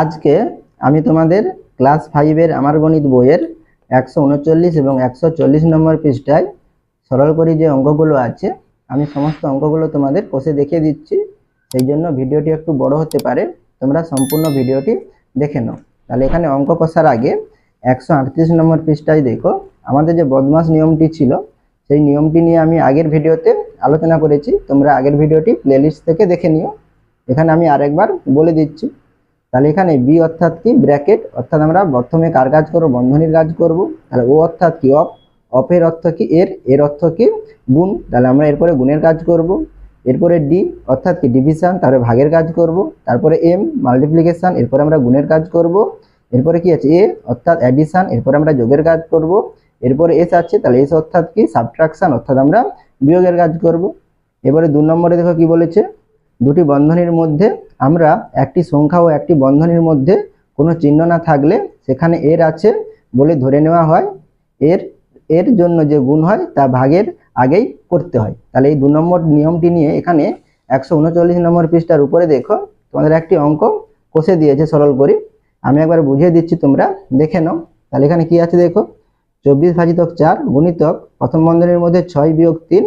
আজকে আমি তোমাদের ক্লাস ফাইভের আমার গণিত বইয়ের একশো উনচল্লিশ এবং একশো চল্লিশ নম্বর পৃষ্ঠায় সরল করি যে অঙ্কগুলো আছে, আমি সমস্ত অঙ্কগুলো তোমাদের কষে দেখিয়ে দিচ্ছি। সেই জন্য ভিডিওটি একটু বড় হতে পারে, তোমরা সম্পূর্ণ ভিডিওটি দেখে নাও। তাহলে এখানে অঙ্ক কষার আগে একশো আটত্রিশ নম্বর পৃষ্ঠায় দেখো, আমাদের যে বদমাস নিয়মটি ছিল, সেই নিয়মটি নিয়ে আমি আগের ভিডিওতে আলোচনা করেছি। তোমরা আগের ভিডিওটি প্লেলিস্ট থেকে দেখে নিও। এখানে আমি আরেকবার বলে দিচ্ছি। তাহলে এখানে বি অর্থাৎ কি? ব্র্যাকেট অর্থাৎ আমরা প্রথমে কার কাজ করব? বন্ধনীর কাজ করব। তাহলে ও অর্থাৎ কি? অফ। অফের অর্থ কি? এর। এর অর্থ কি? গুণ। তাহলে আমরা এরপরে গুণের কাজ করব। এরপরে ডি অর্থাৎ কি? ডিভিশন তারপরে ভাগের কাজ করব। তারপরে এম মাল্টিপ্লিকেশন এরপরে আমরা গুণের কাজ করব। এরপরে কি আছে? এ অর্থাৎ অ্যাডিশন এরপরে আমরা যোগের কাজ করব। এরপরে এস আছে, তাহলে এস অর্থাৎ কি? সাবট্রাকশন অর্থাৎ আমরা বিয়োগের কাজ করব। এবারে দু নম্বরে দেখো কি বলেছে? দুটি বন্ধনীর মধ্যে আমরা একটি সংখ্যা ও একটি বন্ধনীর মধ্যে কোনো চিহ্ন না থাকলে সেখানে এর আছে বলে ধরে নেওয়া হয়। এর এর জন্য যে গুণ হয় তা ভাগের আগেই করতে হয়। তাহলে এই দু নম্বর নিয়মটি নিয়ে এখানে একশো উনচল্লিশ নম্বর পৃষ্ঠার উপরে দেখো, তোমাদের একটি অঙ্ক কষে দিয়েছে সরল করি। আমি একবার বুঝিয়ে দিচ্ছি তোমরা, দেখে নাও। তাহলে এখানে কি আছে দেখো? চব্বিশ ভাজিতক চার গুণিতক প্রথম বন্ধনীর মধ্যে ছয় বিয়োগ তিন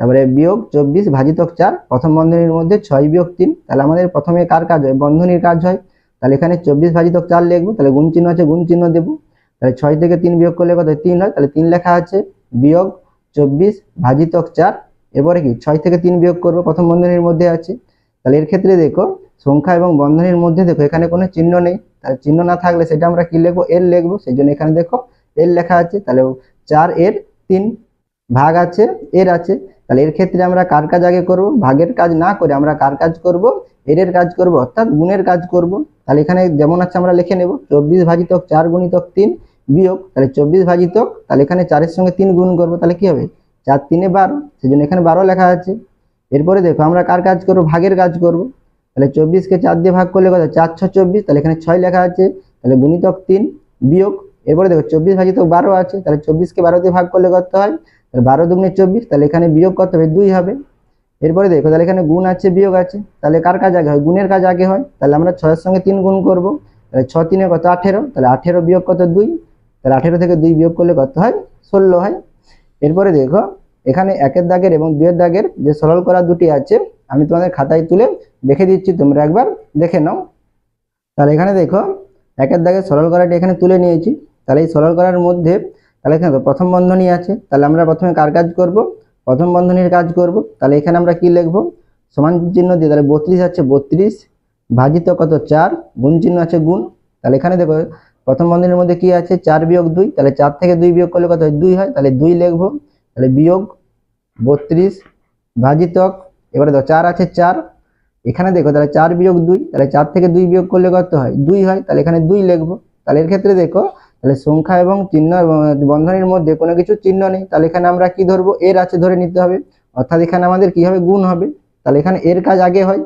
তারপরে বিয়োগ চব্বিশ ভাজিতক চার, প্রথম বন্ধনীর মধ্যে ছয় বিয়োগ তিন। তাহলে আমাদের প্রথমে কার কাজ হয়? বন্ধনীর কাজ হয়। তাহলে এখানে চব্বিশ ভাজিতক চার লিখব, তাহলে গুণ চিহ্ন আছে, গুণ চিহ্ন দেবো। তাহলে ছয় থেকে তিন বিয়োগ করলে কত তিন হয়। তাহলে তিন লেখা আছে, বিয়োগ চব্বিশ ভাজিতক চার। এরপরে কি? ছয় থেকে তিন বিয়োগ করব, প্রথম বন্ধনীর মধ্যে আছে। তাহলে এর ক্ষেত্রে দেখো, সংখ্যা এবং বন্ধনীর মধ্যে দেখো, এখানে কোনো চিহ্ন নেই। তাহলে চিহ্ন না থাকলে সেটা আমরা কি লিখব? এর লিখব। সেই জন্য এখানে দেখো এর লেখা আছে। তাহলে চার এর তিন ভাগ আছে, এর আছে। তাহলে এর ক্ষেত্রে আমরা কার কাজ আগে করব? ভাগের কাজ না করে আমরা কার কাজ করব? এর কাজ করব, অর্থাৎ গুণের কাজ করব। তাহলে এখানে যেমন আছে আমরা লিখে নেব, চব্বিশ ভাজিতক চার গুণিতক তিন বিয়োগ, তাহলে চব্বিশ ভাজিতক, তাহলে এখানে চারের সঙ্গে তিন গুণ করব, তাহলে কি হবে? চার তিনে বারো সেই জন্য এখানে বারো লেখা আছে। এরপরে দেখো, আমরা কার কাজ করব? ভাগের কাজ করব। তাহলে চব্বিশকে চার দিয়ে ভাগ করলে কত? চার ছ চব্বিশ, তাহলে এখানে ছয় লেখা আছে। তাহলে গুণিতক তিন বিয়োগ, এরপরে দেখো, চব্বিশ ভাজিতক বারো আছে, তাহলে চব্বিশকে বারো দিয়ে ভাগ করলে কত হয়? বারো দুগুণে চব্বিশ, তাহলে এখানে বিয়োগ কত হবে দুই হবে। এরপরে দেখো, তাহলে এখানে গুণ আছে, বিয়োগ আছে। তাহলে কার কাজ আগে হয়? গুণের কাজ আগে হয়। তাহলে আমরা ছয়ের সঙ্গে তিন গুণ করব। তাহলে ছ তিনে কত? আঠেরো। তাহলে আঠেরো বিয়োগ কত? দুই। তাহলে আঠেরো থেকে দুই বিয়োগ করলে কত হয়? ষোলো হয়। এরপরে দেখো, এখানে একের দাগের এবং দুয়ের দাগের যে সরল করা দুটি আছে, আমি তোমাদের খাতায় তুলে দেখে দিচ্ছি, তোমরা একবার দেখে নাও। তাহলে এখানে দেখো, একের দাগের সরল করাটি এখানে তুলে নিয়েছি। তাহলে এই সরল করার মধ্যে তাহলে এখানে প্রথম বন্ধনী আছে, তাহলে আমরা প্রথমে কার কাজ করব? প্রথম বন্ধনীর কাজ করব, তাহলে এখানে আমরা কি লিখব? সমান চিহ্ন দিয়ে, তাহলে বত্রিশ আছে বত্রিশ, ভাজিত কত চার, গুণ চিহ্ন আছে গুণ, তাহলে এখানে দেখো, প্রথম বন্ধনীর মধ্যে কি আছে? চার বিয়োগ দুই, তাহলে চার থেকে দুই বিয়োগ করলে কত হয়? দুই হয়, তাহলে দুই লিখব, তাহলে বিয়োগ বত্রিশ, ভাজিতক, এবারে দেখো, চার আছে চার, এখানে দেখো, তাহলে চার বিয়োগ দুই, তাহলে চার থেকে দুই বিয়োগ করলে কত হয়? দুই হয়, তাহলে এখানে দুই লিখব, তাহলে এর ক্ষেত্রে দেখো তাহলে সংখ্যা এবং চিহ্ন বন্ধনীর মধ্যে কোনো কিছু চিহ্ন নেই। তাহলে এখানে আমরা কি ধরবো? এর আছে ধরে নিতে হবে। অর্থাৎ এখানে আমাদের কি হবে? গুণ হবে। তাহলে এখানে এর কাজ আগে হয়।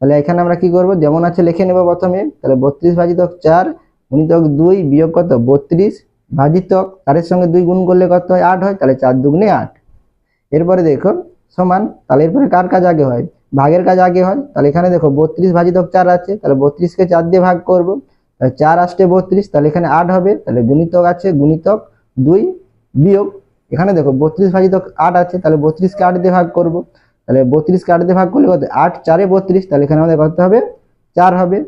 তাহলে এখানে আমরা কি করব? যেমন আছে লিখে নেব প্রথমে। তাহলে বত্রিশ ভাজিতক চার গুণিতক দুই বিয়োগ কত? বত্রিশ ভাজিতক। চারের সঙ্গে দুই গুণ করলে কত হয়? আট হয়। তাহলে চার দুগুণে আট। এরপরে দেখো, সমান। তাহলে এরপরে কার কাজ আগে হয়? ভাগের কাজ আগে হয়। তাহলে এখানে দেখো, বত্রিশ ভাজিতক চার আছে। তাহলে বত্রিশকে চার দিয়ে ভাগ করব। চার আসতে বত্রিশ, তাহলে এখানে আট হবে, তাহলে গুণিতক আছে, গুণিতক দুই বিয়োগ, এখানে দেখো বত্রিশ ভাজিতক আট আছে, তাহলে বত্রিশকে আট দিয়ে ভাগ করব, তাহলে বত্রিশকে আট দিয়ে ভাগ করলে কত? আট চারে বত্রিশ, তাহলে এখানে আমাদের কত হবে? চার হবে।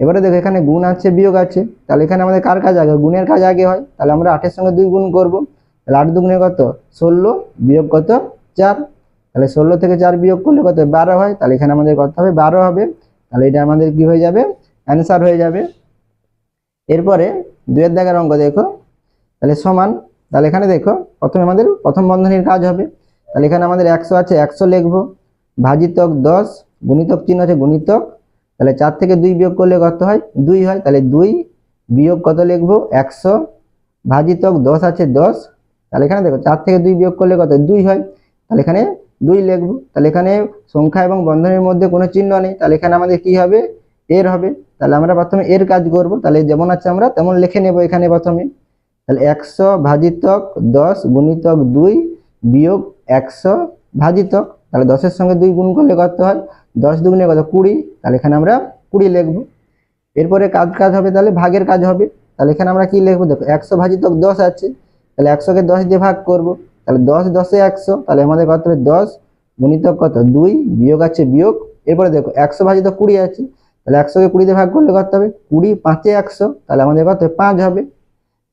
এবারে দেখো এখানে গুণ আছে, বিয়োগ আছে, তাহলে এখানে আমাদের কার কাজ আগে? গুণের কাজ আগে হয়, তাহলে আমরা আটের সঙ্গে দুই গুণ করব, তাহলে আট দুগুণে কত? ষোলো, বিয়োগ কত? চার, তাহলে ষোলো থেকে চার বিয়োগ করলে কত? বারো হয়, তাহলে এখানে আমাদের কত হবে? বারো হবে, তাহলে এটা আমাদের কি হয়ে যাবে? অ্যান্সার হয়ে যাবে। এরপরে দুয়ের দাগের অঙ্ক দেখো। তাহলে সমান, তাহলে এখানে দেখো, প্রথমে আমাদের প্রথম বন্ধনীর কাজ হবে। তাহলে এখানে আমাদের একশো আছে, একশো লিখব। ভাজিতক দশ, গুণিতক চিহ্ন আছে, গুণিতক। তাহলে চার থেকে দুই বিয়োগ করলে কত হয়? দুই হয়। তাহলে দুই বিয়োগ কত লিখব? একশো। ভাজিতক দশ আছে, দশ। তাহলে এখানে দেখো, চার থেকে দুই বিয়োগ করলে কত দুই হয়। তাহলে এখানে দুই লিখব। তাহলে এখানে সংখ্যা এবং বন্ধনীর মধ্যে কোনো চিহ্ন নেই। তাহলে এখানে আমাদের কি হবে? এর হবে। তাহলে আমরা প্রথমে এর কাজ করব। তাহলে যেমন আছে আমরা, তেমন লিখে নেব এখানে প্রথমে। তাহলে একশো ভাজিতক দশ গুণিতক দুই বিয়োগ একশো ভাজিতক। তাহলে দশের সঙ্গে দুই গুণ করলে কত হয়? দশ দুগুণে কত? কুড়ি। তাহলে এখানে আমরা কুড়ি লিখব। এরপরে কাজ কাজ হবে, তাহলে ভাগের কাজ হবে। তাহলে এখানে আমরা কি লিখব? দেখো, একশো ভাজিতক দশ আছে। তাহলে একশোকে দশ দিয়ে ভাগ করব। তাহলে দশ দশে একশো। তাহলে আমাদের কত হবে? দশ গুণিতক কত? দুই বিয়োগ আছে বিয়োগ। এরপরে দেখো, একশো ভাজিত কুড়ি আছে। তাহলে একশোকে কুড়ি দিয়ে ভাগ করলে কত হবে? কুড়ি পাঁচে একশো। তাহলে আমাদের কত পাঁচ হবে।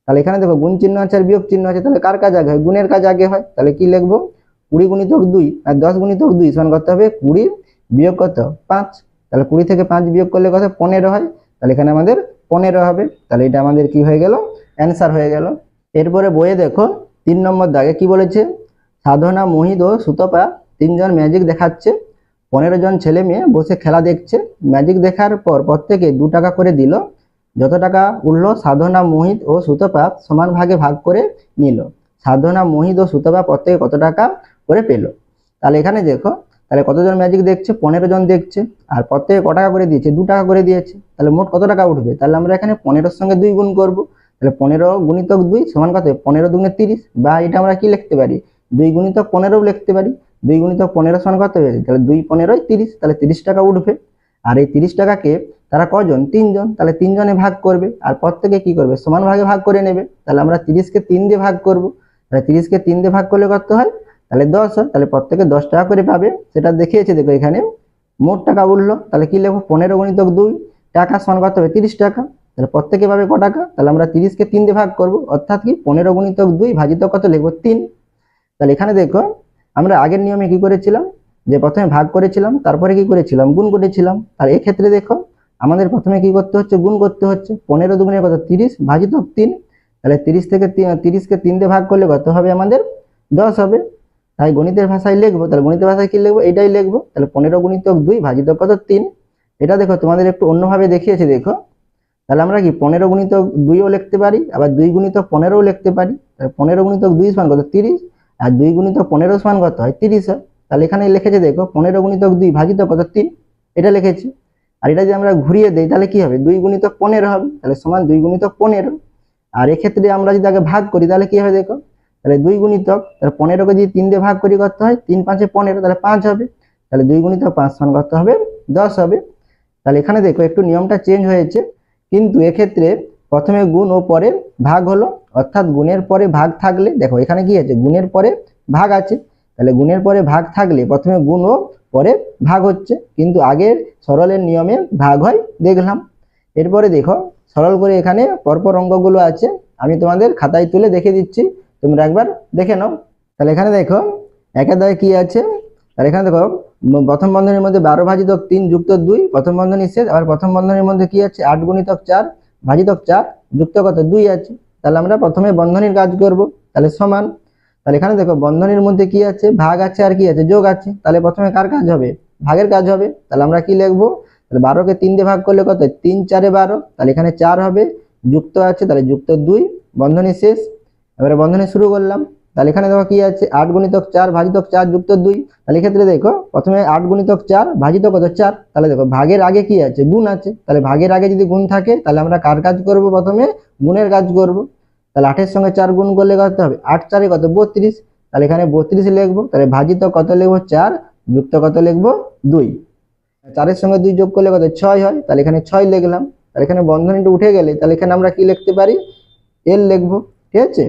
তাহলে এখানে দেখো, গুণ চিহ্ন আছে আর বিয়োগ চিহ্ন আছে। তাহলে কার কাজ আগে হয়? গুণের কাজ আগে হয়। তাহলে কি লিখব? কুড়ি গুণিতক দুই আর দশ গুণিতক দুই সমান কত হবে? কুড়ি বিয়োগ কত? পাঁচ। তাহলে কুড়ি থেকে পাঁচ বিয়োগ করলে কত পনেরো হয়। তাহলে এখানে আমাদের পনেরো হবে। তাহলে এটা আমাদের কি হয়ে গেল? অ্যান্সার হয়ে গেল। এরপরে বইয়ে দেখো, তিন নম্বর দাগে কি বলেছে? সাধনা, মোহিত ও সুতপা তিনজন ম্যাজিক দেখাচ্ছে। পনেরো জন ছেলে মেয়ে বসে খেলা দেখছে। ম্যাজিক দেখার পর প্রত্যেকে দু টাকা করে দিল। যত টাকা উঠল, সাধনা, মোহিত ও সুতপা সমান ভাগে ভাগ করে নিল। সাধনা, মোহিত ও সুতপা প্রত্যেকে কত টাকা করে পেল? তাহলে এখানে দেখো, তাহলে কতজন ম্যাজিক দেখছে? পনেরো জন দেখছে। আর প্রত্যেকে ক টাকা করে দিয়েছে? দু টাকা করে দিয়েছে। তাহলে মোট কত টাকা উঠবে? তাহলে আমরা এখানে পনেরোর সঙ্গে দুই গুণ করব। তাহলে পনেরো গুণিতক দুই সমান কত? পনেরো দুগুণে তিরিশ। বা এটা আমরা কি লিখতে পারি? দুই গুণিতক পনেরোও লিখতে পারি। দুই গুণিতক পনেরো সমান কত হয়েছে তাহলে দুই পনেরোই তিরিশ, তাহলে তিরিশ টাকা উঠবে। আর এই তিরিশ টাকাকে তারা কজন? তিনজন। তাহলে তিনজনে ভাগ করবে। আর প্রত্যেকে কি করবে? সমান ভাগে ভাগ করে নেবে। তাহলে আমরা তিরিশকে তিন দিয়ে ভাগ করব। তাহলে তিরিশকে তিন দিয়ে ভাগ করলে কত হয়? তাহলে দশ হয়। তাহলে প্রত্যেকে দশ টাকা করে পাবে। সেটা দেখিয়েছে, দেখো এখানে মোট টাকা উঠল। তাহলে কি লিখব পনেরো গুণিতক দুই। টাকা সমান কত হবে? তিরিশ টাকা। তাহলে প্রত্যেকে পাবে ক টাকা? তাহলে আমরা তিরিশকে তিন দিয়ে ভাগ করব। অর্থাৎ কি? পনেরো গুণিতক দুই ভাজিত কত লিখব? তিন। তাহলে এখানে দেখো আমরা আগের নিয়মে কি করেছিলাম? যে প্রথমে ভাগ করেছিলাম, তারপরে কি করেছিলাম? গুণ করেছিলাম। আর এক্ষেত্রে দেখো, আমাদের প্রথমে কি করতে হচ্ছে? গুণ করতে হচ্ছে। পনেরো দুগুণের কত? তিরিশ ভাজিত তিন। তাহলে তিরিশ থেকে তিরিশকে তিন দিয়ে ভাগ করলে কত হবে? আমাদের দশ হবে। তাই গণিতের ভাষায় লিখব। তাহলে গণিতের ভাষায় কি লিখব? এটাই লিখব। তাহলে পনেরো গুণিতক দুই ভাজিত কত? তিন। এটা দেখো, তোমাদের একটু অন্যভাবে দেখিয়েছে, দেখো। তাহলে আমরা কি পনেরো গুণিতক দুইও লিখতে পারি? আবার দুই গুণিতক পনেরোও লিখতে পারি? তাহলে পনেরো গুণিতক দুই সমান কত? তিরিশ। আর দুই গুণিতক পনেরো সমান কত হয়? তিরিশ হয়। তাহলে এখানে লিখেছে দেখো, পনেরো গুণিতক দুই ভাজিত কত? তিন। এটা লিখেছি। আর এটা যদি আমরা ঘুরিয়ে দিই, তাহলে কি হবে? দুই গুণিতক পনেরো হবে। তাহলে সমান দুই গুণিতক পনেরো। আর এক্ষেত্রে আমরা যদি আগে ভাগ করি, তাহলে কি হবে দেখো? তাহলে দুই গুণিতক, তাহলে পনেরোকে যদি তিন দিয়ে ভাগ করি করতে হয়? তিন পাঁচে পনেরো, তাহলে পাঁচ হবে। তাহলে দুই গুণিতক পাঁচ সমান কত হবে? দশ হবে। তাহলে এখানে দেখো, একটু নিয়মটা চেঞ্জ হয়েছে। কিন্তু এক্ষেত্রে প্রথমে গুণ ও পরে ভাগ হলো, অর্থাৎ গুণের পরে ভাগ থাকলে, দেখো এখানে কি আছে? গুণের পরে ভাগ আছে। তাহলে গুণের পরে ভাগ থাকলে প্রথমে গুণ ও পরে ভাগ হচ্ছে। কিন্তু আগের সরলের নিয়মে ভাগ হয়, দেখলাম। এরপরে দেখো, সরল করে এখানে পরপর অঙ্কগুলো আছে। আমি তোমাদের খাতায় তুলে দেখে দিচ্ছি। তোমরা একবার দেখে নাও। তাহলে এখানে দেখো একের দাগে কি আছে? তাহলে এখানে দেখো প্রথম বন্ধনের মধ্যে বারো ভাজিতক তিন যুক্ত দুই, প্রথম বন্ধনী শেষ, আবার প্রথম বন্ধনের মধ্যে কি আছে? আট গুণিতক চার ভাজিতক চার যুক্ত কত দুই আছে, তাহলে আমরা প্রথমে বন্ধনীর কাজ করব, তাহলে সমান। তাহলে এখানে দেখো, বন্ধনীর মধ্যে কি আছে, ভাগ আছে আর কি আছে, যোগ আছে, তাহলে প্রথমে কার কাজ হবে? ভাগের কাজ হবে। তাহলে আমরা কি লিখব? তাহলে বারোকে তিন দিয়ে ভাগ করলে কত? তিন চারে বারো। তাহলে এখানে চার হবে, যুক্ত আছে, তাহলে যুক্ত দুই, বন্ধনী শেষ। এবারে বন্ধনী শুরু করলাম। তাহলে এখানে দেখো কি আছে? আট গুণিতক চার ভাজিতক চার যুক্ত দুই। তাহলে এক্ষেত্রে দেখো, প্রথমে আট গুণিতক চার ভাজিত কত চার? তাহলে দেখো, ভাগের আগে কি আছে? গুণ আছে। তাহলে ভাগের আগে যদি গুণ থাকে, তাহলে আমরা কার কাজ করব প্রথমে? গুণের কাজ করব। তাহলে আটের সঙ্গে চার গুণ করলে কত হবে? আট চারে কত? বত্রিশ। তাহলে এখানে বত্রিশ লিখব। তাহলে ভাজিত কত লিখব? চার। যুক্ত কত লিখব? দুই। চারের সঙ্গে দুই যোগ করলে কত? ছয় হয়। তাহলে এখানে ছয় লিখলাম। তাহলে এখানে বন্ধনীটা উঠে গেলে, তাহলে এখানে আমরা কি লিখতে পারি? এল লিখব। ঠিক আছে?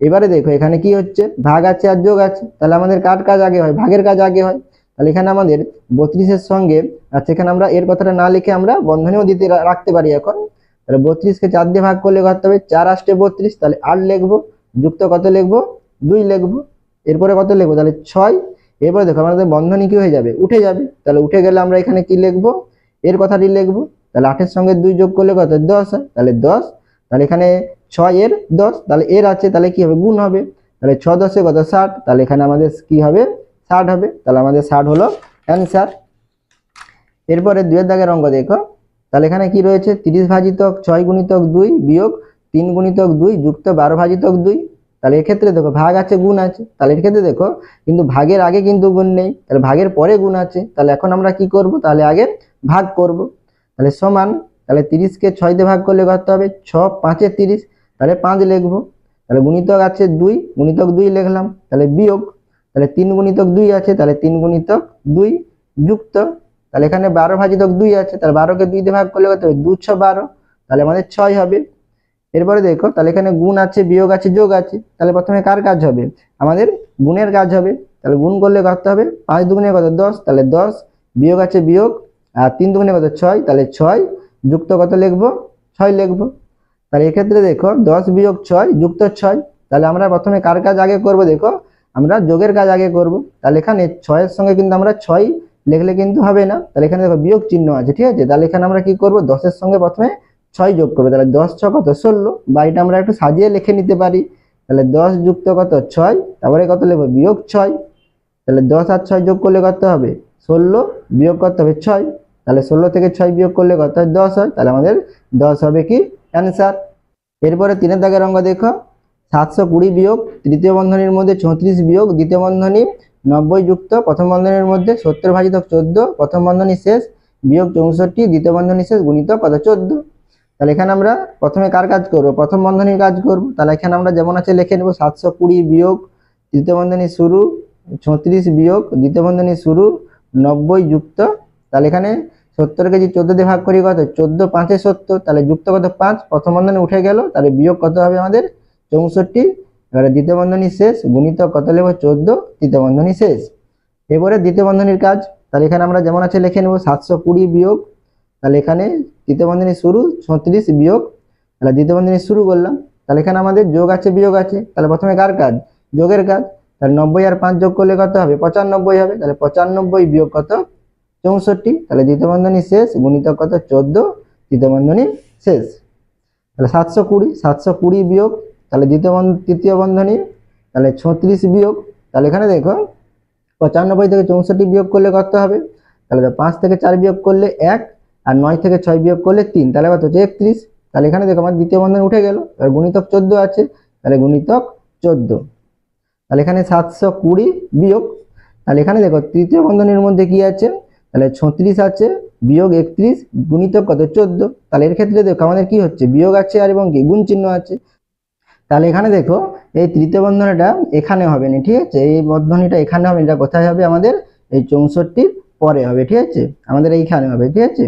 এবারে দেখো, এখানে কি হচ্ছে? ভাগ আছে আর যোগ আছে। তাহলে আমাদের কার কাজ আগে হয়? ভাগের কাজ আগে হয়। তাহলে এখানে আমাদের বত্রিশের সঙ্গে আচ্ছা এখানে আমরা এর কথাটা না লিখে আমরা বন্ধনীও দিতে রাখতে পারি এখন। তাহলে বত্রিশকে চার দিয়ে ভাগ করলে করতে হবে? চার আসতে বত্রিশ। তাহলে আট লিখব। যুক্ত কত লিখব? দুই লিখব। এরপরে কত লিখব? তাহলে ছয়। এরপরে দেখো, আমাদের বন্ধনী কি হয়ে যাবে? উঠে যাবে। তাহলে উঠে গেলে আমরা এখানে কি লিখব? এর কথাটি লিখব। তাহলে আটের সঙ্গে দুই যোগ করলে কত? দশ তাহলে দশ। তাহলে এখানে ছয় এর দশ, তাহলে এর আছে, তাহলে কি হবে? গুণ হবে। তাহলে ছ দশে কত? ষাট। তাহলে এখানে আমাদের কি হবে? ষাট হবে। তাহলে আমাদের ষাট হলো অ্যান্সার এরপরে দুয়ের দাগের অঙ্ক দেখো। তাহলে এখানে কি রয়েছে? তিরিশ ভাজিতক ছয় গুণিতক দুই বিয়োগ তিন গুণিতক দুই যুক্ত বারো ভাজিতক দুই। তাহলে এক্ষেত্রে দেখো, ভাগ আছে, গুণ আছে। তাহলে এর ক্ষেত্রে দেখো, কিন্তু ভাগের আগে কিন্তু গুণ নেই। তাহলে ভাগের পরে গুণ আছে। তাহলে এখন আমরা কি করব? তাহলে আগে ভাগ করব। তাহলে সমান, তাহলে তিরিশকে ছয় দিয়ে ভাগ করলে করতে হবে? ছ পাঁচে তিরিশ। তাহলে পাঁচ লিখব। তাহলে গুণিতক আছে দুই, গুণিতক দুই লিখলাম, তাহলে বিয়োগ, তাহলে তিন গুণিতক দুই আছে, তাহলে তিন গুণিতক দুই যুক্ত। তাহলে এখানে বারো ভাজিতক দুই আছে, তাহলে বারোকে দুই দিয়ে ভাগ করলে কত হবে? দু ছ বারো। তাহলে আমাদের ছয় হবে। এরপরে দেখো, তাহলে এখানে গুণ আছে, বিয়োগ আছে, যোগ আছে। তাহলে প্রথমে কার কাজ হবে? আমাদের গুণের কাজ হবে। তাহলে গুণ করলে কত হবে? পাঁচ দুগুণে কত? দশ। তাহলে দশ, বিয়োগ আছে বিয়োগ, আর তিন দুগুণে কত? ছয়। তাহলে ছয়, যুক্ত কত লিখব? ছয় লিখব। তাহলে এক্ষেত্রে দেখো দশ বিয়োগ ছয় যুক্ত ছয়, তাহলে আমরা প্রথমে কার কাজ আগে করব দেখো? আমরা যোগের কাজ আগে করব। তাহলে এখানে ছয়ের সঙ্গে কিন্তু আমরা ছয় লিখলে কিন্তু হবে না। তাহলে এখানে দেখো বিয়োগ চিহ্ন আছে, ঠিক আছে? তাহলে এখানে আমরা কি করব? দশের সঙ্গে প্রথমে ছয় যোগ করব। তাহলে দশ ছ কত? ষোলো। বা এটা আমরা একটু সাজিয়ে লিখে নিতে পারি। তাহলে দশ যুক্ত কত? ছয়। তারপরে কত লিখব? বিয়োগ ছয়। তাহলে দশ আর ছয় যোগ করলে কত হবে? ষোলো। বিয়োগ করতে হবে ছয়। তাহলে ষোলো থেকে ছয় বিয়োগ করলে কত? হয় দশ হয়। তাহলে আমাদের দশ হবে কি? অ্যান্সার এরপরে তিনের দাগের অঙ্ক দেখো। সাতশো কুড়ি বিয়োগ তৃতীয় বন্ধনীর মধ্যে চৌত্রিশ বিয়োগ দ্বিতীয় বন্ধনী নব্বই যুক্ত প্রথম বন্ধনীর মধ্যে সত্তর ভাজিতক চোদ্দ, প্রথম বন্ধনী শেষ বিয়োগ চৌষট্টি, দ্বিতীয় বন্ধনী শেষ গুণিত কত চোদ্দ। তাহলে এখানে আমরা প্রথমে কার কাজ করব? প্রথম বন্ধনীর কাজ করব। তাহলে এখানে আমরা যেমন আছে লিখে নেব সাতশো কুড়ি বিয়োগ তৃতীয় বন্ধনী শুরু, ছত্রিশ বিয়োগ দ্বিতীয় বন্ধনী শুরু, নব্বই যুক্ত। তাহলে এখানে সত্তর কেজি চোদ্দ দিয়ে ভাগ করি কত? চোদ্দ, পাঁচে সত্তর। তাহলে যুক্ত কত পাঁচ, প্রথম বন্ধনী উঠে গেল। তাহলে বিয়োগ কত হবে আমাদের? চৌষট্টি। এবারে দ্বিতীয় বন্ধনী শেষ। গুণিত কত নেব চোদ্দ। তৃতীয় বন্ধনী শেষ। এবারে দ্বিতীয় বন্ধনীর কাজ। তাহলে এখানে আমরা যেমন আছে লিখে নেব, সাতশো কুড়ি বিয়োগ। তাহলে এখানে তৃতীয় বন্ধনী শুরু, ছত্রিশ বিয়োগ। তাহলে দ্বিতীয় বন্ধনী শুরু করলাম। তাহলে এখানে আমাদের যোগ আছে, বিয়োগ আছে। তাহলে প্রথমে কার কাজ? যোগের কাজ। তাহলে নব্বই আর পাঁচ যোগ করলে কত হবে? পঁচানব্বই হবে। তাহলে পঁচানব্বই বিয়োগ কত? চৌষট্টি, তাহলে দ্বিতীয় বন্ধনী শেষ, গুণিত কত? চোদ্দ তৃতীয় বন্ধনী শেষ। তাহলে সাতশো কুড়ি সাতশো কুড়ি বিয়োগ, তাহলে দ্বিতীয় তৃতীয় বন্ধনী তাহলে ছত্রিশ বিয়োগ, তাহলে এখানে দেখো, পঁচানব্বই থেকে চৌষট্টি বিয়োগ করলে কত হবে? তাহলে দেখো পাঁচ থেকে চার বিয়োগ করলে এক, আর নয় থেকে ছয় বিয়োগ করলে তিন, তাহলে কত? হচ্ছে একত্রিশ। তাহলে এখানে দেখো আমার দ্বিতীয় বন্ধন উঠে গেল, এবার গুণিতক চোদ্দ আছে, তাহলে গুণিতক চোদ্দ। তাহলে এখানে সাতশো কুড়ি বিয়োগ, তাহলে এখানে দেখো তৃতীয় বন্ধনীর মধ্যে কি আছে? তাহলে ছত্রিশ আছে, বিয়োগ একত্রিশ গুণিত কত? চোদ্দ। তাহলে এর ক্ষেত্রে দেখো আমাদের কি হচ্ছে? বিয়োগ আছে আর এবং কি? গুণ চিহ্ন আছে। তাহলে এখানে দেখো, এই তৃতীয় বন্ধনীটা এখানে হবে না, ঠিক আছে? এই বন্ধনীটা এখানে হবে এটা কোথায় হবে? আমাদের এই চৌষট্টির পরে হবে, ঠিক আছে? আমাদের এইখানে হবে, ঠিক আছে?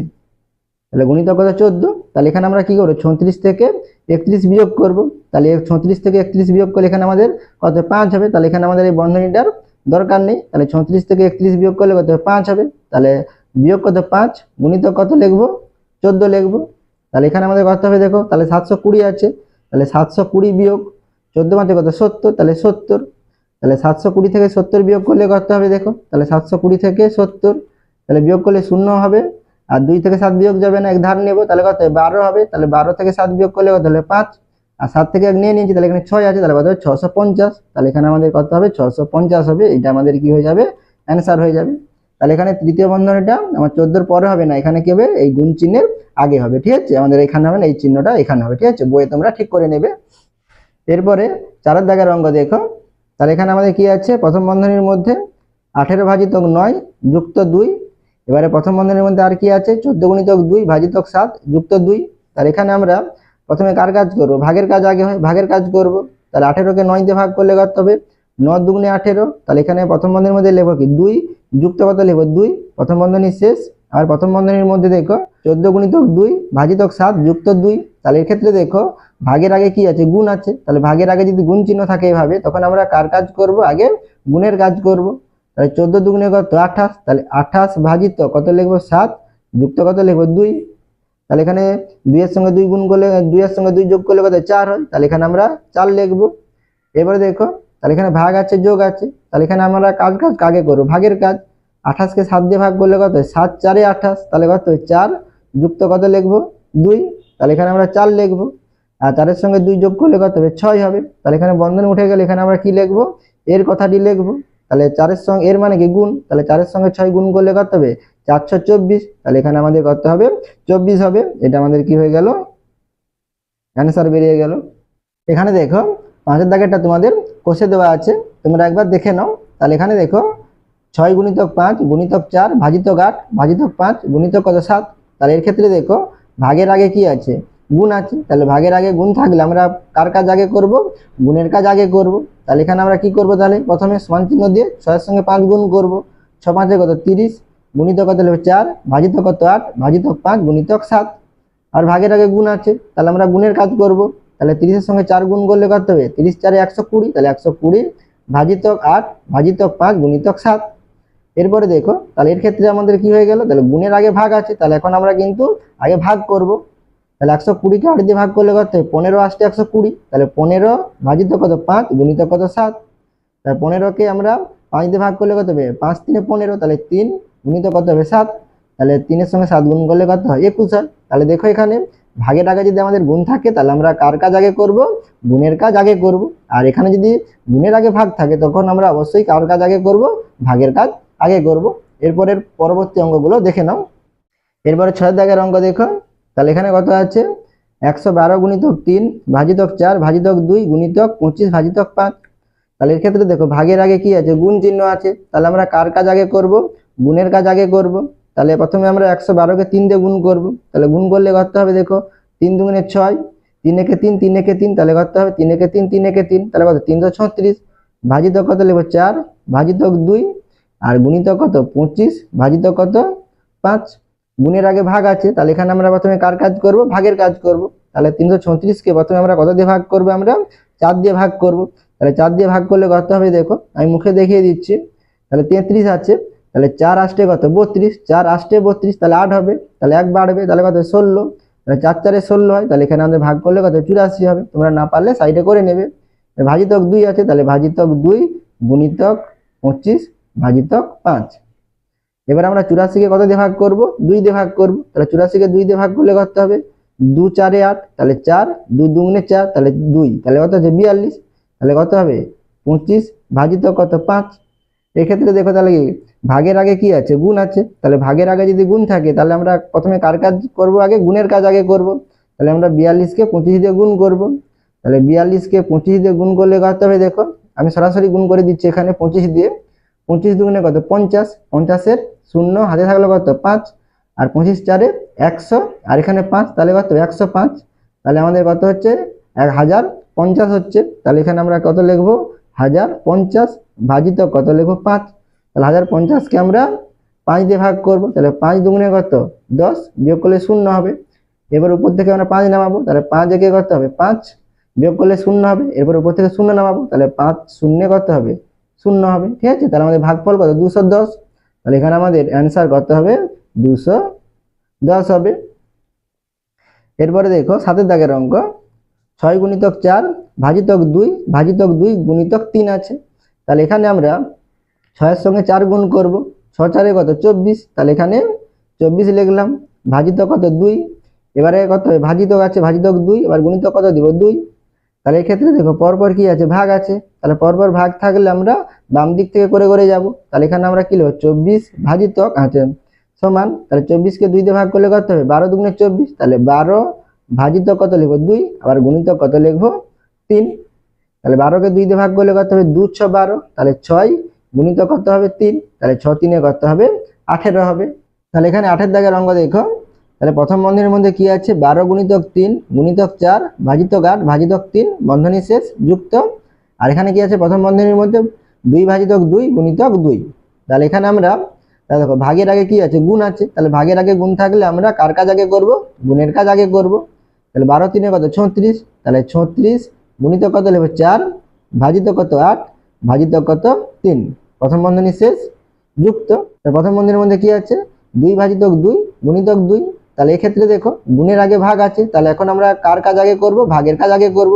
তাহলে গুণিতক কত? চোদ্দ। তাহলে এখানে আমরা কি করব? ছত্রিশ থেকে একত্রিশ বিয়োগ করব। তাহলে ছত্রিশ থেকে একত্রিশ বিয়োগ করলে এখানে আমাদের কত? পাঁচ হবে। তাহলে এখানে আমাদের এই বন্ধনীটার দরকার নেই, তাহলে ছত্রিশ থেকে একত্রিশ বিয়োগ করলে কত পাঁচ হবে। তাহলে বিয়োগ কত? পাঁচ। গুণিত কত লিখব? চোদ্দ লিখব। তাহলে এখানে আমাদের কত হবে, দেখো, তাহলে সাতশো কুড়ি আছে। তাহলে সাতশো কুড়ি বিয়োগ, চোদ্দ পাঁচে কত? সত্তর। তাহলে সত্তর। তাহলে সাতশো কুড়ি থেকে সত্তর বিয়োগ করলে কত হবে, দেখো। তাহলে সাতশো কুড়ি থেকে সত্তর। তাহলে বিয়োগ করলে শূন্য হবে। আর দুই থেকে সাত বিয়োগ যাবে না, এক ধার নেব। তাহলে কত? বারো হবে। তাহলে বারো থেকে সাত বিয়োগ করলে কত হলে পাঁচ। আর সাত থেকে এক নিয়ে নিয়েছি, তাহলে এখানে ছয় আছে, তাহলে কত হবে? ছশো পঞ্চাশ। তাহলে এখানে আমাদের কত হবে? ছশো পঞ্চাশ হবে। এটা আমাদের কি হয়ে যাবে? অ্যান্সার হয়ে যাবে। তাহলে এখানে তৃতীয় বন্ধনীটা আমার চোদ্দোর পরে হবে না। এখানে কি হবে? এই গুণ চিহ্নের আগে হবে। ঠিক আছে? আমাদের এখানে হবে না, এই চিহ্নটা এখানে হবে। ঠিক আছে? বইয়ে তোমরা ঠিক করে নেবে। এরপরে চারের দাগের অঙ্ক দেখো। তাহলে এখানে আমাদের কি আছে? প্রথম বন্ধনীর মধ্যে আঠেরো ভাজিতক নয়, যুক্ত দুই। এবারে প্রথম বন্ধনীর মধ্যে আর কি আছে? চোদ্দ গুণিতক দুই, ভাজিতক সাত, যুক্ত দুই। তাহলে এখানে আমরা প্রথমে কার কাজ করব? ভাগের কাজ আগে হয়, ভাগের কাজ করব। তাহলে আঠেরোকে নয় দিয়ে ভাগ করলে কত হবে? ন দুগুণে আঠেরো। তাহলে এখানে প্রথম বন্ধনীর মধ্যে লেখো কি? দুই যুক্ত কত লেখো? দুই। প্রথম বন্ধনী শেষ। আর প্রথম বন্ধনীর মধ্যে দেখো, চোদ্দ গুণিতক দুই ভাজিতক সাত যুক্ত দুই। তাহলে এর ক্ষেত্রে দেখো, ভাগের আগে কি আছে? গুণ আছে। তাহলে ভাগের আগে যদি গুণ চিহ্ন থাকে এভাবে, তখন আমরা কার কাজ করব? আগে গুণের কাজ করব। তাহলে চোদ্দ দুগুণে কত? আঠাশ। তাহলে আঠাশ ভাজিত কত লিখব? সাত। যুক্ত কত লিখব? দুই। তাহলে এখানে দুইয়ের সঙ্গে দুই গুণ করলে, দুইয়ের সঙ্গে দুই যোগ করলে কত? চার হয়। তাহলে এখানে আমরা চার লিখব। এবারে দেখো, তাহলে এখানে ভাগ আছে, যোগ আছে। তাহলে এখানে আমরা কাজ কাজ কাকে করব? ভাগের কাজ। আঠাশকে সাত দিয়ে ভাগ করলে কত? সাত, চারে আঠাশ। তাহলে কত? চার যুক্ত কত লিখব? দুই। তাহলে এখানে আমরা চার লিখব। আর চারের সঙ্গে দুই যোগ করলে কত হবে? ছয় হবে। তাহলে এখানে বন্ধন উঠে গেলে এখানে আমরা কি লিখব? এর কথাটি লিখব। তাহলে চারের সঙ্গে, এর মানে কি গুণ? তাহলে চারের সঙ্গে ছয় গুণ করলে কত হবে? চারশো চব্বিশ। তাহলে এখানে আমাদের কত হবে, চব্বিশ হবে। এটা আমাদের কি হয়ে গেল? অ্যান্সার বেরিয়ে গেল। এখানে দেখো, পাঁচের দাগেরটা তোমাদের কষে দেওয়া আছে। তোমরা একবার দেখে নাও। তাহলে এখানে দেখো, ছয় গুণিতক পাঁচ গুণিতক চার ভাজিতক আট ভাজিতক পাঁচ গুণিতক কত সাত? তাহলে এর ক্ষেত্রে দেখো, ভাগের আগে কি আছে? গুণ আছে। তাহলে ভাগের আগে গুণ থাকলে আমরা কার কাজ আগে করব? গুণের কাজ আগে করব। তাহলে এখানে আমরা কি করব তাহলে? প্রথমে সমান চিহ্ন দিয়ে ছয়ের সঙ্গে পাঁচ গুণ করব। ছ পাঁচে কত? তিরিশ। গুণিত কত? লিখব চার। ভাজিত কত? আট। ভাজিত পাঁচ, গুণিতক সাত। আর ভাগের আগে গুণ আছে, তাহলে আমরা গুণের কাজ করব। তাহলে তিরিশের সঙ্গে চার গুণ করলে কত হবে? তিরিশ চারে একশো কুড়ি, তাহলে একশো কুড়ি। ভাজিতক আট, ভাজিতক পাঁচ, গুণিতক সাত। এরপরে দেখো, তাহলে এর ক্ষেত্রে আমাদের কি হয়ে গেল? তাহলে গুণের আগে ভাগ আছে, তাহলে এখন আমরা কিন্তু আগে ভাগ করব। তাহলে একশো কুড়িকে আট দিয়ে ভাগ করলে কত পনেরো আসতে একশো কুড়ি। তাহলে পনেরো ভাজিত কত? পাঁচ, গুণিত কত? সাত। তাহলে পনেরোকে আমরা পাঁচ দিয়ে ভাগ করলে কত হবে? পাঁচ তিনে পনেরো, তাহলে তিন, গুণিত কত হবে? সাত। তাহলে তিনের সঙ্গে সাত গুণ করলে কত হয়? একুশ হয়। তাহলে দেখো এখানে ভাগের আগে যদি আমাদের গুণ থাকে, তাহলে আমরা কার কাজ আগে করব? গুণের কাজ আগে করব। আর এখানে যদি গুণের আগে ভাগ থাকে, তখন আমরা অবশ্যই কার কাজ আগে করব? ভাগের কাজ আগে করব। এরপরের পরবর্তী অঙ্কগুলো দেখে নাও। এরপরে ছয় দাগের অঙ্ক দেখো। তাহলে এখানে কত আছে? একশো বারো গুণিতক তিন ভাজিতক চার ভাজিতক দুই গুণিতক পঁচিশ ভাজিতক পাঁচ। তাহলে এর ক্ষেত্রে দেখো, ভাগের আগে কি আছে? গুণ চিহ্ন আছে। তাহলে আমরা কার কাজ আগে করব? গুণের কাজ আগে করব। তাহলে প্রথমে আমরা একশো বারোকে তিন দিয়ে গুণ করব। তাহলে গুণ করলে করতে হবে দেখো, তিন দুগুণে ছয়, তিন একে তিন তিন একে তিন, তাহলে করতে হবে তিন একে তিন তিন একে তিন, তাহলে কত? তিনশো ছত্রিশ। ভাজিতক কত লিখব? চার, ভাজিতক দুই, আর গুণিতক কত? পঁচিশ, ভাজিতক কত? পাঁচ। গুণের আগে ভাগ আছে, তাহলে এখানে আমরা প্রথমে কার কাজ করব? ভাগের কাজ করব। তাহলে তিনশো ছত্রিশকে প্রথমে আমরা কত দিয়ে ভাগ করব আমরা? চার দিয়ে ভাগ করব। তাহলে চার দিয়ে ভাগ করলে কত হবে দেখো, আমি মুখে দেখিয়ে দিচ্ছি। তাহলে তেত্রিশ আছে, তাহলে চার আসতে কত? বত্রিশ। চার আসতে বত্রিশ, তাহলে আট হবে, তাহলে এক বাড়বে, তাহলে কত? ষোলো। তাহলে চার চারে ষোলো হয়, তাহলে এখানে আমাদের ভাগ করলে কত? চুরাশি হবে। তোমরা না পারলে সাইডে করে নেবে। ভাজিতক দুই আছে, তাহলে ভাজিতক দুই, গুণিতক পঁচিশ, ভাজিতক পাঁচ। এবার আমরা চুরাশিকে কত দিয়ে ভাগ করব? দুই দিয়ে ভাগ করব। তাহলে চুরাশিকে দুই দিয়ে ভাগ করলে করতে হবে? দু চারে আট, তাহলে চার, দু দুগুণে চার, তাহলে দুই। তাহলে কত হচ্ছে? বিয়াল্লিশ। তাহলে কত হবে? পঁচিশ ভাজিত কত? পাঁচ। এক্ষেত্রে দেখো তাহলে ভাগের আগে কি আছে? গুণ আছে। তাহলে ভাগের আগে যদি গুণ থাকে, তাহলে আমরা প্রথমে কার কাজ করব আগে? গুণের কাজ আগে করব। তাহলে আমরা বিয়াল্লিশকে পঁচিশ দিয়ে গুণ করব। তাহলে বিয়াল্লিশকে পঁচিশ দিয়ে গুণ করলে কত হবে দেখো? আমি সরাসরি গুণ করে দিচ্ছি এখানে পঁচিশ দিয়ে। পঁচিশ দুগুণে কত? পঞ্চাশ। পঞ্চাশের শূন্য, হাতে থাকলে কত? পাঁচ। আর পঁচিশ চারে একশো। আর এখানে পাঁচ, তাহলে কত? একশো পাঁচ। তাহলে আমাদের কত হচ্ছে? এক হাজার পঞ্চাশ হচ্ছে। তাহলে এখানে আমরা কত লিখব? হাজার পঞ্চাশ ভাজিত কত লিখব? পাঁচ। তাহলে হাজার পঞ্চাশকে আমরা পাঁচ দিয়ে ভাগ করব। তাহলে পাঁচ দুগুণে কত? দশ। বিয়োগ করলে শূন্য হবে। এবার উপর থেকে আমরা পাঁচ নামাবো। তাহলে পাঁচ একে কত হবে? পাঁচ। বিয়োগ করলে শূন্য হবে। এরপর উপর থেকে শূন্য নামাবো। তাহলে পাঁচ শূন্য কত হবে? শূন্য হবে, ঠিক আছে? তাহলে আমাদের ভাগফল কত? দুশো দশ। তাহলে এখানে আমাদের অ্যান্সার কত হবে, দুশো দশ হবে। এরপরে দেখো, সাতের দাগের অঙ্ক। ছয় গুণিতক চার ভাজিতক দুই ভাজিতক দুই গুণিতক তিন আছে। তাহলে এখানে আমরা ছয়ের সঙ্গে চার গুণ করব। ছ চারে কত? চব্বিশ। তাহলে এখানে চব্বিশ লিখলাম। ভাজিতক কত? দুই। এবারে কত হবে? ভাজিতক আছে, ভাজিতক দুই। এবার গুণিতক কত দিব? দুই। তাহলে এক্ষেত্রে দেখো পরপর কি আছে? ভাগ আছে। তাহলে পরপর ভাগ থাকলে আমরা বাম দিক থেকে করে করে যাব। তাহলে এখানে আমরা কি লিখব? চব্বিশ ভাজিতক আছে। সমান, তাহলে চব্বিশকে দুই দিয়ে ভাগ করলে কত হবে? বারো দুগুণে চব্বিশ। তাহলে বারো ভাজিত কত লিখব? দুই। আবার গুণিত কত লিখব? তিন। তাহলে বারোকে দুই দিয়ে ভাগ করলে কত হবে? দু ছ বারো। তাহলে ছয়। গুণিত কত হবে? তিন। তাহলে ছ তিনে কত হবে? আঠেরো হবে। তাহলে এখানে আঠের দাগের অঙ্ক দেখো। তাহলে প্রথম বন্ধনীর মধ্যে কি আছে? বারো গুণিতক তিন গুণিতক চার ভাজিতক আট ভাজিতক তিন বন্ধনী শেষ যুক্ত। আর এখানে কি আছে? প্রথম বন্ধনীর মধ্যে দুই ভাজিতক দুই গুণিতক দুই। তাহলে এখানে আমরা দেখো, ভাগের আগে কি আছে? গুণ আছে। তাহলে ভাগের আগে গুণ থাকলে আমরা কার কাজ আগে করব? গুণের কাজ আগে করব। তাহলে বারো তিনে কত? ছত্রিশ। তাহলে ছত্রিশ গুণিত কত? নেবে চার। ভাজিত কত? আট। ভাজিত কত? তিন। প্রথম বন্ধনী শেষ, যুক্ত। প্রথম বন্ধনীর মধ্যে কি আছে? দুই ভাজিতক দুই গুণিতক দুই তাহলে এক্ষেত্রে দেখো, গুণের আগে ভাগ আছে, তাহলে এখন আমরা কার কাজ আগে করব? ভাগের কাজ আগে করব।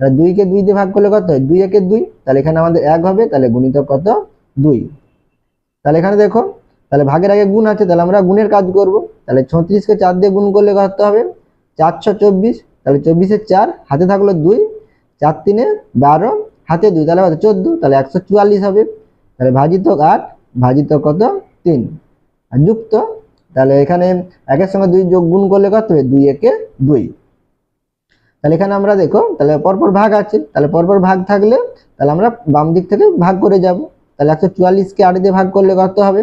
তাহলে দুইকে দুই দিয়ে ভাগ করলে কত হয়? দুই একে দুই। তাহলে এখানে আমাদের এক হবে, তাহলে গুণিত কত? দুই। তাহলে এখানে দেখো, তাহলে ভাগের আগে গুণ আছে, তাহলে আমরা গুণের কাজ করব। তাহলে ছত্রিশকে চার দিয়ে গুণ করলে কত হবে? চারশো চব্বিশ। তাহলে চব্বিশের চার, হাতে থাকল দুই। চার তিনে বারো, হাতে দুই, তাহলে কত? চোদ্দ। তাহলে একশো চুয়াল্লিশ হবে। তাহলে ভাজিত আট ভাজিত কত? তিন। আর যুক্ত তাহলে এখানে একের সঙ্গে দুই যোগ গুণ করলে কত হবে দুই একে দুই। তাহলে এখানে আমরা দেখো, তাহলে পরপর ভাগ আছে। তাহলে পরপর ভাগ থাকলে তাহলে আমরা বাম দিক থেকে ভাগ করে যাব। তাহলে একশো চুয়াল্লিশকে আট দিয়ে ভাগ করলে কত হবে?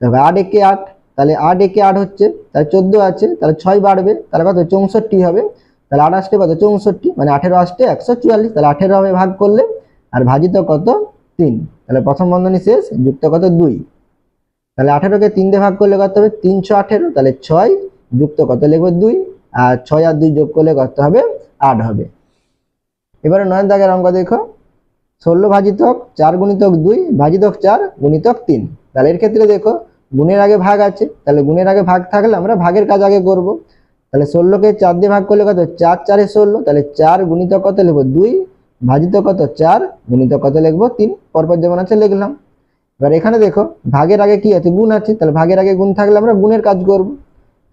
তবে আট একে আট। তাহলে আট একে আট হচ্ছে, তাহলে চোদ্দ আছে, তাহলে ছয় বাড়বে, তাহলে কত? চৌষট্টি হবে। তাহলে আট আসতে কত? চৌষট্টি। মানে আঠেরো আসতে একশো চুয়াল্লিশ। তাহলে আঠেরো হবে ভাগ করলে, আর ভাজিত কত? তিন। তাহলে প্রথম বন্ধনী শেষ, যুক্ত কত? দুই। তাহলে আঠেরোকে তিন দিয়ে ভাগ করলে করতে হবে? তিনশো আঠেরো। তাহলে ছয় যুক্ত কত? লিখব দুই। আর ছয় আর দুই যোগ করলে করতে হবে? আট হবে। এবারে নয় দাগের অঙ্ক দেখো। ষোলো ভাজিতক চার গুণিতক দুই, ভাজিতক চার গুণিতক তিন। তাহলে এর ক্ষেত্রে দেখো, গুণের আগে ভাগ আছে। তাহলে গুণের আগে ভাগ থাকলে আমরা ভাগের কাজ আগে করব। তাহলে ষোলোকে চার দিয়ে ভাগ করলে কত? চার চারে ষোলো। তাহলে চার গুণিতক কত? লিখব দুই। ভাজিত কত? চার গুণিত কত? লিখব তিন। পরপর যেমন আছে, লিখলাম। এবার এখানে দেখো, ভাগের আগে কি আছে? গুণ আছে। তাহলে ভাগের আগে গুণ থাকলে আমরা গুণের কাজ করব।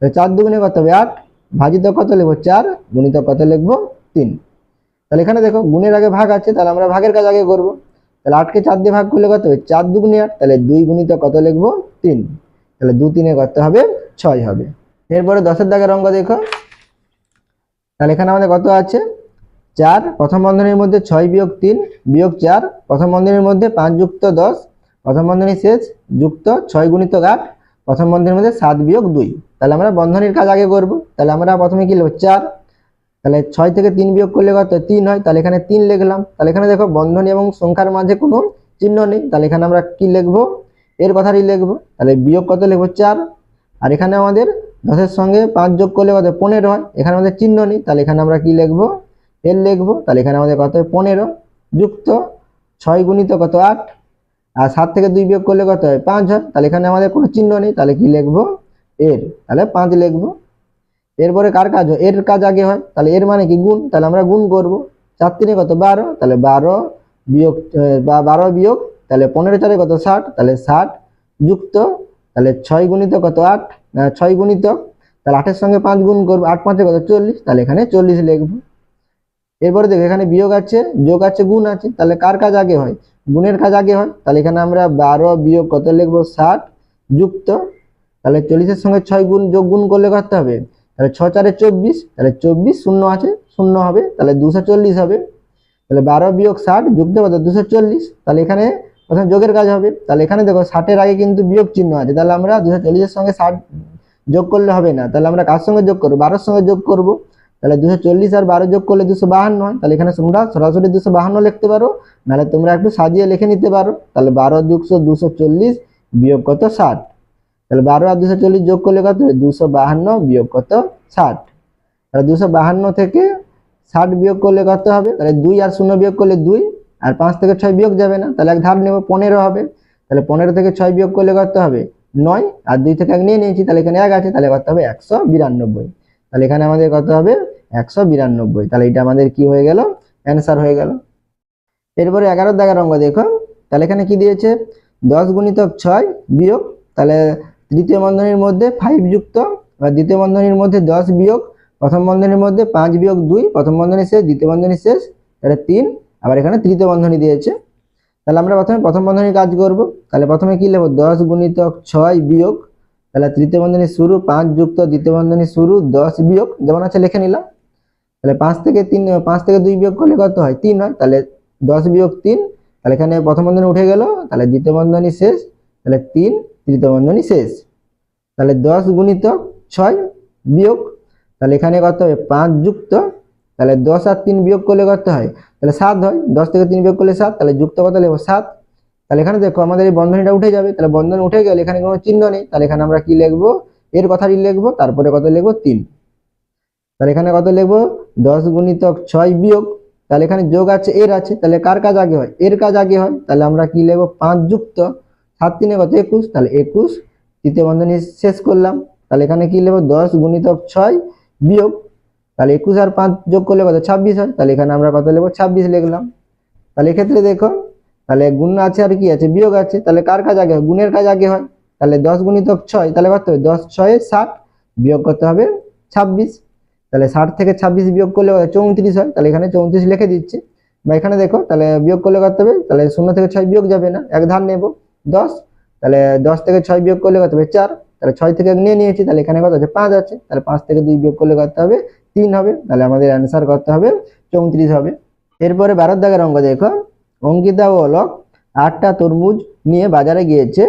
তাহলে চার দুগুণে কত হবে? আট। ভাজিত কত লিখব? চার। গুণিত কত লিখব? তিন। তাহলে এখানে দেখো, গুণের আগে ভাগ আছে, তাহলে আমরা ভাগের কাজ আগে করব। তাহলে আটকে চার দিয়ে ভাগ করলে কত হবে? চার দুগুণে আট। তাহলে দুই গুণিত কত লিখব? তিন। তাহলে দু তিনে করতে হবে? ছয় হবে। এরপরে দশের দাগের অঙ্ক দেখো। তাহলে এখানে আমাদের কত আছে? চার। প্রথম বন্ধনের মধ্যে ছয় বিয়োগ তিন। বিয়োগ চার। প্রথম বন্ধনের মধ্যে পাঁচ যুক্ত দশ। প্রথম বন্ধনী শেষ, যুক্ত ছয় গুণিত আট, প্রথম বন্ধনীর মধ্যে সাত বিয়োগ দুই। তাহলে আমরা বন্ধনীর কাজ আগে করব। তাহলে আমরা প্রথমে কি লিখব? চার। তাহলে ছয় থেকে তিন বিয়োগ করলে কত? তিন হয়। তাহলে এখানে তিন লিখলাম। তাহলে এখানে দেখো বন্ধনী এবং সংখ্যার মাঝে কোনো চিহ্ন নেই। তাহলে এখানে আমরা কি লিখব? এর কথাটি লিখব। তাহলে বিয়োগ কত লিখব? চার। আর এখানে আমাদের দশের সঙ্গে পাঁচ যোগ করলে কত? পনেরো হয়। এখানে আমাদের চিহ্ন নেই। তাহলে এখানে আমরা কি লিখব? এর লিখব। তাহলে এখানে আমাদের কত? পনেরো। যুক্ত ছয় গুণিত কত? আট। আর সাত থেকে দুই বিয়োগ করলে কত হয়? পাঁচ হয়। তাহলে এখানে আমাদের কোনো চিহ্ন নেই। তাহলে কি লিখব? এর। তাহলে পাঁচ লিখব। এরপরে কার কাজ হয়? এর কাজ আগে হয়। তাহলে এর মানে কি? গুণ। তাহলে আমরা গুণ করব। চার তিনে কত? বারো। তাহলে বারো বিয়োগ বা বারো বিয়োগ। তাহলে পনেরো চারে কত? ষাট। তাহলে ষাট যুক্ত। তাহলে ছয় গুণিত কত? আট। ছয় গুণিত। তাহলে আটের সঙ্গে পাঁচ গুণ করব। আট পাঁচে কত? চল্লিশ। তাহলে এখানে চল্লিশ লিখব। এরপরে দেখো, এখানে বিয়োগ আছে, যোগ আছে, গুণ আছে, তাহলে কার কাজ আগে হয়? গুণের কাজ আগে হয়, তাহলে এখানে আমরা বারো বিয়োগ কত লিখব? ষাট যুক্ত, তাহলে চল্লিশের সঙ্গে ছয় গুণ, যোগ গুণ করলে করতে হবে? তাহলে ছ চারে চব্বিশ, তাহলে চব্বিশ শূন্য আছে, শূন্য হবে, তাহলে দুশো চল্লিশ হবে। তাহলে বারো বিয়োগ ষাট যুক্ত কত? দুশো চল্লিশ, তাহলে এখানে প্রথমে যোগের কাজ হবে। তাহলে এখানে দেখো, ষাটের আগে কিন্তু বিয়োগ চিহ্ন আছে, তাহলে আমরা দুশো চল্লিশের সঙ্গে ষাট যোগ করলে হবে না, তাহলে আমরা কার সঙ্গে যোগ করব? বারোর সঙ্গে যোগ করব। তাহলে দুশো চল্লিশ আর বারো যোগ করলে দুশো বাহান্ন হয়। তাহলে এখানে তোমরা সরাসরি দুশো বাহান্ন লিখতে পারো। নাহলে তোমরা একটু সাজিয়ে লিখে নিতে পারো। তাহলে বারো দুশো দুশো চল্লিশ বিয়োগ কত ষাট। তাহলে বারো আর দুশো চল্লিশ যোগ করলে কত? দুশো বাহান্ন বিয়োগ কত ষাট। তাহলে দুশো বাহান্ন থেকে ষাট বিয়োগ করলে কত হবে? তাহলে দুই আর শূন্য বিয়োগ করলে দুই, আর পাঁচ থেকে ছয় বিয়োগ যাবে না। তাহলে এক ধার নেব পনেরো হবে। তাহলে পনেরো থেকে ছয় বিয়োগ করলে কত হবে? নয়। আর দুই থেকে এক নিয়ে নিয়েছি, তাহলে এখানে এক আছে, তাহলে কত হবে? একশো বিরানব্বই। তাহলে এখানে আমাদের কত হবে? একশো বিরানব্বই। তাহলে এটা আমাদের কি হয়ে গেল? অ্যান্সার হয়ে গেল। এরপরে এগারো দাগের অঙ্ক দেখো। তাহলে এখানে কি দিয়েছে? দশ গুণিতক ছয় বিয়োগ, তাহলে তৃতীয় বন্ধনীর মধ্যে ফাইভ যুক্ত বা দ্বিতীয় বন্ধনীর মধ্যে দশ বিয়োগ, প্রথম বন্ধনীর মধ্যে পাঁচ বিয়োগ দুই, প্রথম বন্ধনী শেষ, দ্বিতীয় বন্ধনী শেষ, তাহলে তিন, আবার এখানে তৃতীয় বন্ধনী দিয়েছে। তাহলে আমরা প্রথমে প্রথম বন্ধনীর কাজ করব। তাহলে প্রথমে কি লিখব? দশ গুণিতক ছয় বিয়োগ তাহলে তৃতীয় বন্ধনী শুরু, পাঁচ যুক্ত দ্বিতীয় বন্ধনী শুরু, দশ বিয়োগ, যেমন আছে লিখে নিলাম। তাহলে পাঁচ থেকে তিন, পাঁচ থেকে দুই বিয়োগ করলে কত হয়? তিন হয়। তাহলে দশ বিয়োগ তিন, তাহলে এখানে প্রথম বন্ধনী উঠে গেল। তাহলে দ্বিতীয় বন্ধনী শেষ। তাহলে তিন, তৃতীয় বন্ধনী শেষ। তাহলে দশ গুণিত ছয় বিয়োগ, তাহলে এখানে কত হবে? পাঁচ যুক্ত। তাহলে দশ আর তিন বিয়োগ করলে কত হয়? তাহলে সাত হয়। দশ থেকে তিন বিয়োগ করলে সাত, তাহলে যুক্ত কত লিখব? সাত। তাহলে এখানে দেখো আমাদের এই বন্ধনীটা উঠে যাবে। তাহলে বন্ধন উঠে গেলে এখানে কোনো চিহ্ন নেই। তাহলে এখানে আমরা কি লিখব? এর কথাটি লিখব, তারপরে কত লিখব? তিন। তাহলে এখানে কত লিখব? দশ গুণিতক ছয় বিয়োগ। তাহলে এখানে যোগ আছে, এর আছে। তাহলে কার কাজ আগে হয়? এর কাজ আগে হয়। তাহলে আমরা কি লিখব? পাঁচ যুক্ত। সাত তিনে কত? একুশ। তাহলে একুশ। তৃতীয় বন্ধনী শেষ করলাম। তাহলে এখানে কি লিখব? দশ গুণিতক ছয় বিয়োগ। তাহলে একুশ আর পাঁচ যোগ করলে কত? ছাব্বিশ হয়। তাহলে এখানে আমরা কত লিখব? ছাব্বিশ লিখলাম। তাহলে এক্ষেত্রে দেখো তাহলে গুণ আছে আর কি আছে? বিয়োগ আছে। তাহলে কার কাজ আগে হয়? গুণের কাজ আগে হয়। তাহলে দশ গুণিতক ছয়, তাহলে কত হবে? দশ, ছয়ে ষাট। বিয়োগ করতে হবে ছাব্বিশ। তাহলে ষাট থেকে ছাব্বিশ বিয়োগ করলে চৌত্রিশ হয়। তাহলে এখানে চৌত্রিশ লিখে দিচ্ছি। বা এখানে দেখো, তাহলে বিয়োগ করলে করতে হবে? তাহলে শূন্য থেকে ছয় বিয়োগ যাবে না। এক ধার নেব। দশ। তাহলে দশ থেকে ছয় বিয়োগ করলে কত হবে? চার। তাহলে ছয় থেকে নিয়ে নিয়েছি। তাহলে এখানে কত আছে? পাঁচ আছে। তাহলে পাঁচ থেকে দুই বিয়োগ করলে করতে হবে? তিন হবে। তাহলে আমাদের অ্যান্সার করতে হবে, চৌত্রিশ হবে। এরপরে বারো দাগের অঙ্ক দেখো। অঙ্কিতা ও অলোক আটটা তরমুজ নিয়ে বাজারে গিয়েছে।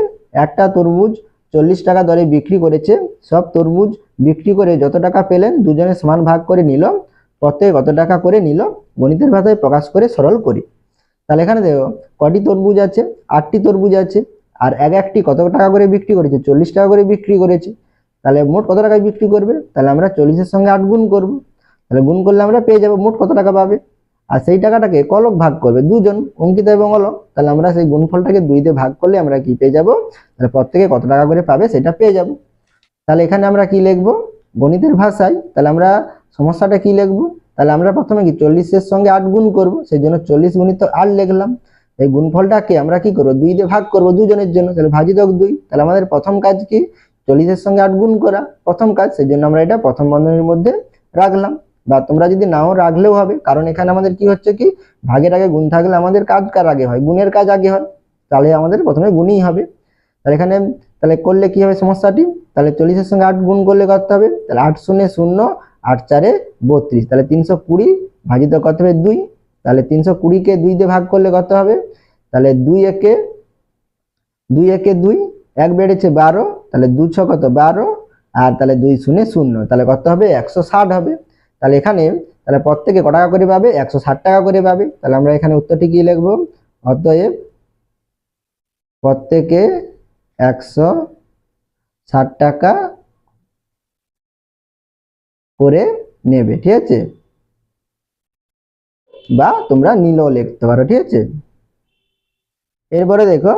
একটা তরমুজ চল্লিশ টাকা দরে বিক্রি করেছে। সব তরমুজ বিক্রি করে যত টাকা পেলেন, দুজনে সমান ভাগ করে নিল। প্রত্যেক কত টাকা করে নিল, গণিতের ভাষায় প্রকাশ করে সরল করি। তাহলে এখানে দেখো, কটি তরমুজ আছে? আটটি তরমুজ আছে। আর এক একটি কত টাকা করে বিক্রি করেছে? চল্লিশ টাকা করে বিক্রি করেছে। তাহলে মোট কত টাকায় বিক্রি করবে? তাহলে আমরা চল্লিশের সঙ্গে আট গুণ করব। তাহলে গুণ করলে আমরা পেয়ে যাব। মোট কত টাকা পাবে? আর সেই টাকাটাকে কলক ভাগ করবে দুজন, অঙ্কিতা এবং অলক। তাহলে আমরা সেই গুণফলটাকে দুই দিয়ে ভাগ করলে আমরা কি পেয়ে যাব? তাহলে প্রত্যেকে কত টাকা করে পাবে সেটা পেয়ে যাব। তাহলে এখানে আমরা কি লিখব? গণিতের ভাষায়। তাহলে আমরা সমস্যাটা কি লিখব? তাহলে আমরা প্রথমে কি চল্লিশের সঙ্গে আট গুণ করব, সেই জন্য চল্লিশ গুণিত আট লিখলাম। এই গুণফলটাকে আমরা কি করব? দুই দিয়ে ভাগ করব দুজনের জন্য, তাহলে ভাজিতক দুই। তাহলে আমাদের প্রথম কাজ কি? চল্লিশের সঙ্গে আট গুণ করা, প্রথম কাজ। সেই জন্য আমরা এটা প্রথম বন্ধনের মধ্যে রাখলাম। বা তোমরা যদি নাও রাখলেও হবে। কারণ এখানে আমাদের কি হচ্ছে কি? ভাগের আগে গুণ থাকলে আমাদের কাজ কার আগে হয়? গুণের কাজ আগে হয়। তাহলে আমাদের প্রথমে গুণই হবে। তাহলে এখানে, তাহলে করলে কি হবে সমস্যাটি? তাহলে চল্লিশের সঙ্গে আট গুণ করলে করতে হবে? তাহলে আট শূন্য শূন্য, আট চারে বত্রিশ। তাহলে তিনশো কুড়ি ভাজিত করতে হবে? দুই। তাহলে তিনশো কুড়িকে দুই দিয়ে ভাগ করলে কত হবে? তাহলে দুই একে দুই একে দুই, এক বেড়েছে বারো। তাহলে দু ছ কত? বারো। আর তাহলে দুই শূন্য শূন্য। তাহলে কত হবে? একশো ষাট হবে। তাহলে এখানে, তাহলে প্রত্যেকে ক টাকা করে পাবে? একশো ষাট টাকা করে পাবে। তাহলে আমরা এখানে উত্তরটি কি লিখব? অতএব প্রত্যেকে একশো ষাট টাকা করে নেবে, ঠিক আছে? বা তোমরা নিলেও লিখতে পারো, ঠিক আছে? এরপরে দেখো,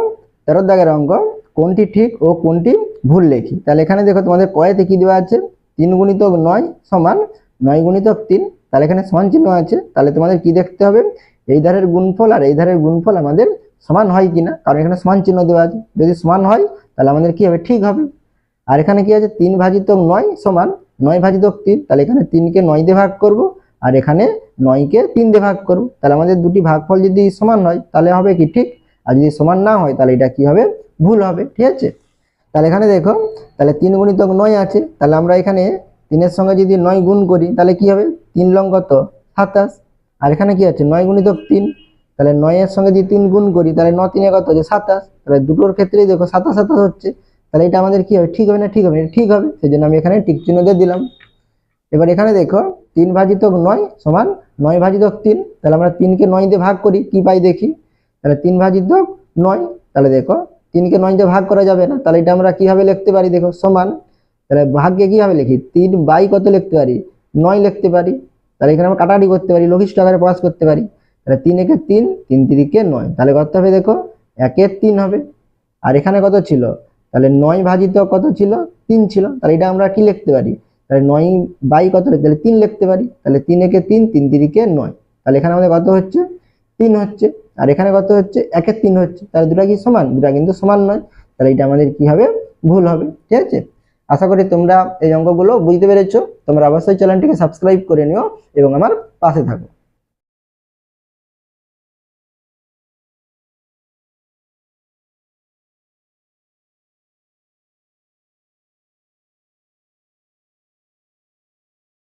তেরো দাগের অঙ্ক, কোনটি ঠিক ও কোনটি ভুল লেখি? তাহলে এখানে দেখো তোমাদের কয়েতে কি দেওয়া আছে? তিন গুণিতক নয় সমান নয় গুণিতক তিন, তাহলে এখানে সমান চিহ্ন আছে। তাহলে তোমাদের কি দেখতে হবে? এই ধারের গুণফল আর এই ধারের গুণফল আমাদের সমান হয় কিনা? কারণ এখানে সমান চিহ্ন দেওয়া আছে। যদি সমান হয়, তাহলে আমাদের কি হবে? ঠিক হবে। আর এখানে কি আছে? তিন ভাজিতক নয় সমান নয় ভাজিতক তিন, তাহলে এখানে তিনকে নয় দিয়ে ভাগ করব। আর এখানে নয়কে তিন দিয়ে ভাগ করব। তাহলে আমাদের দুটি ভাগফল যদি সমান হয়, তাহলে হবে কি ঠিক? আর যদি সমান না হয়, তাহলে এটা কি হবে? ভুল হবে। ঠিক আছে? তাহলে এখানে দেখো, তাহলে তিন গুণিতক নয় আছে। তাহলে আমরা এখানে তিনের সঙ্গে যদি নয় গুণ করি, তাহলে কি হবে? তিন লং কত? সাতাশ। আর এখানে কি আছে? নয় গুণিতক তিন। তাহলে নয়ের সঙ্গে যদি তিন গুণ করি, তাহলে ন তিনে কত হচ্ছে? সাতাশ। তাহলে দুটোর ক্ষেত্রেই দেখো সাতাশ সাতাশ হচ্ছে। তাহলে এটা আমাদের কি হবে? ঠিক হবে না? ঠিক হবে ঠিক হবে। সেই জন্য আমি এখানে টিক চিহ্ন দিয়ে দিলাম। এবার এখানে দেখো, তিন ভাজিতক নয় সমান নয় ভাজিতক তিন। তাহলে আমরা তিনকে নয় দিয়ে ভাগ করি, কি পাই দেখি? তাহলে তিন ভাজিতক নয়। তাহলে দেখো, তিনকে নয় দিয়ে ভাগ করা যাবে না। তাহলে এটা আমরা কীভাবে লিখতে পারি? দেখো, সমান তাহলে ভাগকে কীভাবে লিখি? তিন বাই কত লিখতে পারি? নয় লিখতে পারি। তাহলে এখানে আমরা কাটাকাটি করতে পারি, লঘিষ্ঠ আকারে প্রকাশ করতে পারি। তাহলে তিন একে তিন তিন তিরিকে নয়। তাহলে কত হবে দেখো? একের তিন হবে। আর এখানে কত ছিল? তাহলে নয় ভাজিত কত ছিল? তিন ছিল। তাহলে এটা আমরা কি লিখতে পারি? তাহলে নয় বাই কত লিখতে তাহলে তিন লিখতে পারি। তাহলে তিন একে তিন তিন তিরিকে নয়। তাহলে এখানে আমাদের কত হচ্ছে? তিন হচ্ছে। আর এখানে কত হচ্ছে? একের তিন হচ্ছে। তাহলে দুটা কি সমান? দুটা কিন্তু সমান নয়। তাহলে এটা আমাদের কি হবে? ভুল হবে। ঠিক আছে? আশা করি তোমরা এই অঙ্কগুলো বুঝতে পেরেছ। তোমরা অবশ্যই চ্যানেলটিকে সাবস্ক্রাইব করে নিও এবং আমার পাশে থাকো।